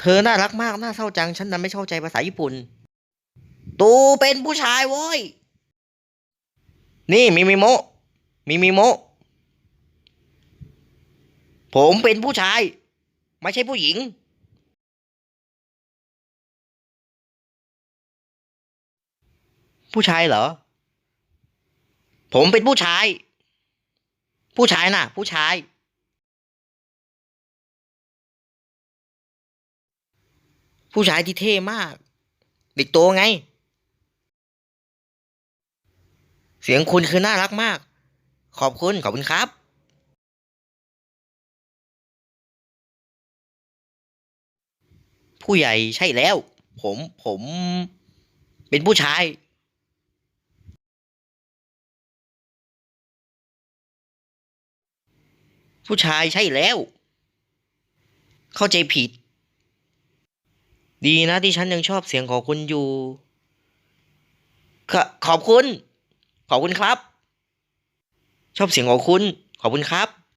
เธอน่ารักมากน่าเศร้าจัง ฉันนั้นไม่เข้าใจภาษาญี่ปุ่น ตูเป็นผู้ชายโว้ย นี่มิมิโมะมิมิโมะผมเป็นผู้ชาย ไม่ใช่ผู้หญิง ผู้ชายเหรอ ผมเป็นผู้ชาย ผู้ชายน่ะ ผู้ชาย ผู้ชายที่เท่มาก เด็กโตไง เสียงคุณคือน่ารักมาก ขอบคุณ ขอบคุณครับ ผู้ใหญ่ใช่แล้ว ผมผม เป็นผู้ชาย ผู้ชายใช่แล้ว เข้าใจผิด ดีนะที่ฉันยังชอบเสียงของคุณอยู่ ขขอบคุณ ขอบคุณครับ ชอบเสียงของคุณ ขอบคุณครับ